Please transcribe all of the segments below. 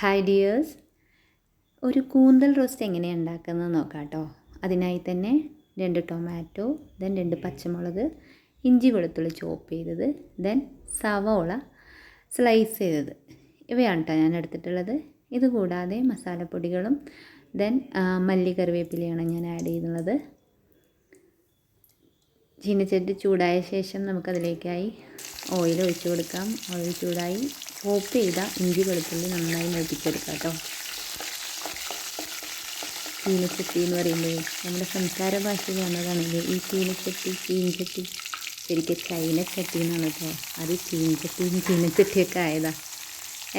Hi dears ഒരു കൂന്തൽ roast എങ്ങനെയാണ് ഉണ്ടാക്കുന്നത് നോക്കാം കേട്ടോ. അതിനായി തന്നെ രണ്ട് ടൊമാറ്റോ ദെൻ രണ്ട് പച്ചമുളക് ഇഞ്ചി വെളുത്തുള്ളി ചോപ്പ് ചെയ്തത് ദെൻ സവോള സ്ലൈസ് ചെയ്തത്. ഇവയാണ് കേട്ടോ ഞാൻ എടുത്തിട്ടുള്ളത്. ഇതുകൂടാതെ മസാലപ്പൊടികളും ദെൻ മല്ലി കറിവേപ്പിലയാണ് ഞാൻ ആഡ് ചെയ്യുന്നത്. ചീനച്ചട്ടി ചൂടായ ശേഷം നമുക്കതിലേക്കായി ഓയിൽ ഒഴിച്ചു കൊടുക്കാം. ഓയിൽ ചൂടായി. ചോപ്പ് ചെയ്ത ഇഞ്ചി വെളുത്തുള്ളി നന്നായി മൂപ്പിച്ചെടുക്കാം കേട്ടോ. ചീനച്ചട്ടി എന്ന് പറയുമ്പോൾ നമ്മുടെ സംസാര ഭാഷയിൽ വന്നതാണെങ്കിൽ ഈ ചീനച്ചട്ടി ചീനച്ചട്ടി ശരിക്കും ചൈനച്ചട്ടി എന്നാണ് കേട്ടോ. അത് ചീനച്ചട്ടിയും ചീനച്ചട്ടിയൊക്കെ ആയതാ.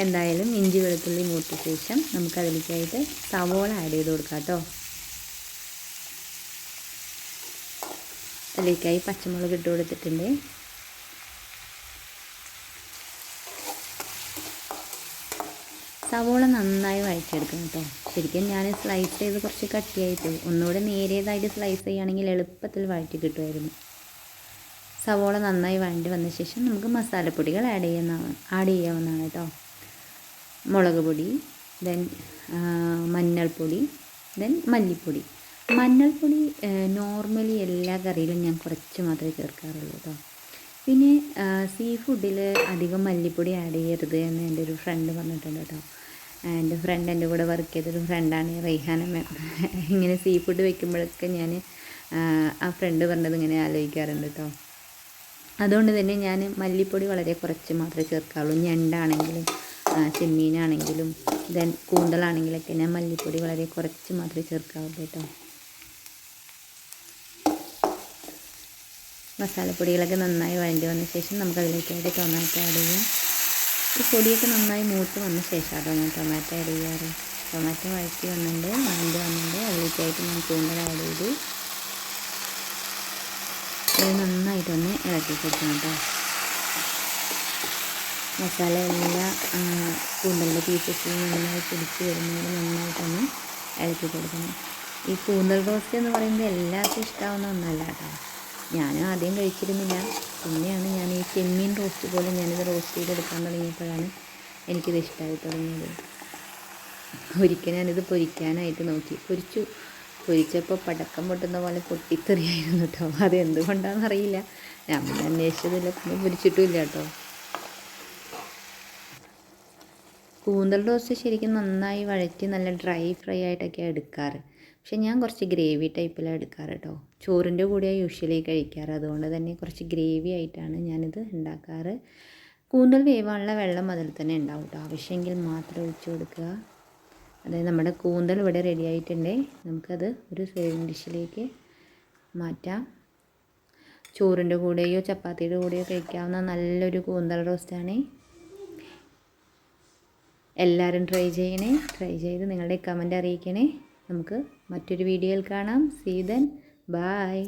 എന്തായാലും ഇഞ്ചി വെളുത്തുള്ളി മൂത്ത ശേഷം നമുക്കതിലേക്കായിട്ട് സവോള ആഡ് ചെയ്ത് കൊടുക്കാം കേട്ടോ. അതിലേക്കായി പച്ചമുളക് ഇട്ട് കൊടുത്തിട്ടുണ്ട്. സവോള നന്നായി വഴറ്റിയെടുക്കണം കേട്ടോ. ശരിക്കും ഞാൻ സ്ലൈസ് ചെയ്ത് കുറച്ച് കട്ടിയായി പോയി ഒന്നുകൂടെ നേരിയതായിട്ട് സ്ലൈസ് ചെയ്യുകയാണെങ്കിൽ എളുപ്പത്തിൽ വഴറ്റി കിട്ടുമായിരുന്നു. സവോള നന്നായി വഴണ്ടി വന്ന ശേഷം നമുക്ക് മസാലപ്പൊടികൾ ആഡ് ചെയ്യുന്നതാണ് ആഡ് ചെയ്യാവുന്നതാണ് കേട്ടോ. മുളക് പൊടി ദെൻ മഞ്ഞൾപ്പൊടി ദെൻ മല്ലിപ്പൊടി. മഞ്ഞൾപ്പൊടി നോർമലി എല്ലാ കറിയിലും ഞാൻ കുറച്ച് മാത്രമേ ചേർക്കാറുള്ളൂ കേട്ടോ. പിന്നെ സീ ഫുഡിൽ അധികം മല്ലിപ്പൊടി ആഡ് ചെയ്യരുത് എന്ന് എന്റെ ഒരു ഫ്രണ്ട് പറഞ്ഞിട്ടുണ്ട് കേട്ടോ. എന്റെ ഫ്രണ്ട് എന്റെ കൂടെ വർക്ക് ചെയ്തൊരു ഫ്രണ്ടാണ് റൈഹാന മാം ഇങ്ങനെ സീ ഫുഡ് വെക്കുമ്പോഴൊക്കെ ഞാൻ ആ ഫ്രണ്ട് പറഞ്ഞത് ഇങ്ങനെ ആലോചിക്കാറുണ്ട് കേട്ടോ. അതുകൊണ്ട് തന്നെ ഞാൻ മല്ലിപ്പൊടി വളരെ കുറച്ച് മാത്രമേ ചേർക്കാവുള്ളൂ. ഞണ്ടാണെങ്കിലും ചെമ്മീനാണെങ്കിലും ദെൻ കൂന്തളാണെങ്കിലൊക്കെ ഞാൻ മല്ലിപ്പൊടി വളരെ കുറച്ച് മാത്രമേ ചേർക്കാവുള്ളൂ കേട്ടോ. മസാലപ്പൊടികളൊക്കെ നന്നായി വഴണ്ടി വന്ന ശേഷം നമുക്കതിലേക്കായിട്ട് ടൊമാറ്റോ ആഡ് ചെയ്യാം. ഈ പൊടിയൊക്കെ നന്നായി മൂത്ത് വന്ന ശേഷമാണ് ഞാൻ ടൊമാറ്റോ ആഡ് ചെയ്യാറ്. ടൊമാറ്റോ വഴറ്റി വന്നിട്ടുണ്ട് വഴണ്ടി വന്നിട്ടുണ്ട്. അതിലേക്കായിട്ട് ഞാൻ കൂന്തൽ ആഡ് ചെയ്തു. ഇത് നന്നായിട്ടൊന്ന് ഇളക്കി കൊടുക്കണം കേട്ടോ മസാല എല്ലാം കൂന്തലിന്റെ പീസസിൽ നന്നായി പിടിച്ച് വരുന്നത് നന്നായിട്ടൊന്ന് ഇളക്കി കൊടുക്കണം. ഈ കൂന്തൽ റോസ്റ്റ് എന്ന് പറയുന്നത് എല്ലാവർക്കും ഇഷ്ടമാവുന്ന ഒന്നല്ല കേട്ടോ ഞാനും ആദ്യം കഴിച്ചിരുന്നില്ല. പിന്നെയാണ് ഞാൻ ഈ ചെമ്മീൻ റോസ്റ്റ് പോലെ ഞാനിത് റോസ്റ്റ് ചെയ്തെടുക്കാൻ തുടങ്ങിയപ്പോഴാണ് എനിക്കിത് ഇഷ്ടമായി തുടങ്ങിയത്. ഒരിക്കൽ ഞാനിത് പൊരിക്കാനായിട്ട് നോക്കി. പൊരിച്ചു. പൊരിച്ചപ്പോൾ പടക്കം പൊട്ടുന്ന പോലെ പൊട്ടിത്തെറിയായിരുന്നു കേട്ടോ. അത് എന്തുകൊണ്ടാണെന്ന് അറിയില്ല ഞാൻ പിന്നെ അന്വേഷിച്ചതില്ല. പിന്നെ പൊരിച്ചിട്ടുമില്ല കേട്ടോ. കൂന്തൽ റോസ്റ്റ് ശരിക്കും നന്നായി വഴറ്റി നല്ല ഡ്രൈ ഫ്രൈ ആയിട്ടൊക്കെ എടുക്കാറ്. പക്ഷെ ഞാൻ കുറച്ച് ഗ്രേവി ടൈപ്പിലാണ് എടുക്കാറ് കേട്ടോ. ചോറിന്റെ കൂടെയാണ് യൂഷ്വലി കഴിക്കാറ്. അതുകൊണ്ട് തന്നെ കുറച്ച് ഗ്രേവി ആയിട്ടാണ് ഞാനിത് ഉണ്ടാക്കാറ്. കൂന്തൽ വേവാനുള്ള വെള്ളം അതിൽ തന്നെ ഉണ്ടാവും കേട്ടോ. ആവശ്യമെങ്കിൽ മാത്രം ഒഴിച്ചു കൊടുക്കുക. അതായത് നമ്മുടെ കൂന്തൽ ഇവിടെ റെഡി ആയിട്ടുണ്ട്. നമുക്കത് ഒരു സേവിങ് ഡിഷിലേക്ക് മാറ്റാം. ചോറിന്റെ കൂടെയോ ചപ്പാത്തിയുടെ കൂടെയോ കഴിക്കാവുന്ന നല്ലൊരു കൂന്തൽ റോസ്റ്റാണ് എല്ലാവരും ട്രൈ ചെയ്യണേ. ട്രൈ ചെയ്ത് നിങ്ങളുടെ കമന്റ് അറിയിക്കണേ. നമുക്ക് മറ്റൊരു വീഡിയോയിൽ കാണാം. സീതൻ ബായ്